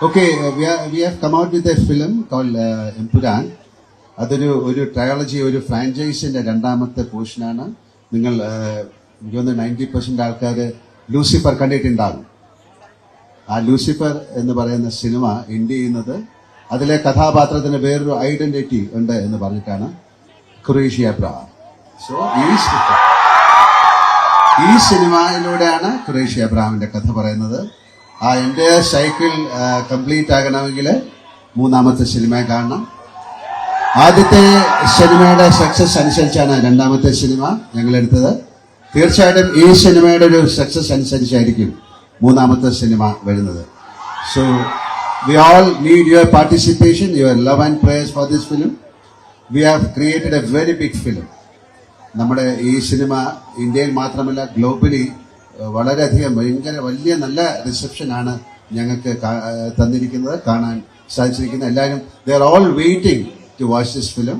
Okay, uh, we, are, we have come out with a film uh. അതൊരു ഒരു trilogy ഒരു ഫ്രാഞ്ചൈസിന്റെ രണ്ടാമത്തെ പോർഷനാണ് നിങ്ങൾ എനിക്ക് നയന്റി പെർസെന്റ് ആൾക്കാർ ലൂസിഫർ കണ്ടിട്ടുണ്ടാകും ആ ലൂസിഫർ എന്ന് പറയുന്ന സിനിമ എൻഡ് ചെയ്യുന്നത് അതിലെ കഥാപാത്രത്തിന് വേറൊരു ഐഡന്റിറ്റി ഉണ്ട് എന്ന് പറഞ്ഞിട്ടാണ് ക്രൊയേഷ്യ അബ്രഹാം സോ ഈ ഈ സിനിമയിലൂടെയാണ് ക്രൊയേഷ്യ അബ്രഹാമിന്റെ കഥ പറയുന്നത്. ആ എന്റെ സൈക്കിൾ കംപ്ലീറ്റ് ആകണമെങ്കിൽ മൂന്നാമത്തെ സിനിമ കാണണം. ആദ്യത്തെ സിനിമയുടെ സക്സസ് അനുസരിച്ചാണ് രണ്ടാമത്തെ സിനിമ ഞങ്ങൾ എടുത്തത്. തീർച്ചയായിട്ടും ഈ സിനിമയുടെ ഒരു സക്സസ് അനുസരിച്ചായിരിക്കും മൂന്നാമത്തെ സിനിമ വരുന്നത്. So we all need your participation your love and prayers for this film we have created a very big film നമ്മുടെ ഈ സിനിമ ഇന്ത്യയിൽ മാത്രമല്ല ഗ്ലോബലി വളരെയധികം ഭയങ്കര വലിയ നല്ല റിസപ്ഷനാണ് ഞങ്ങൾക്ക് തന്നിരിക്കുന്നത് കാണാൻ സാധിച്ചിരിക്കുന്നത്. എല്ലാവരും they are all waiting to watch this film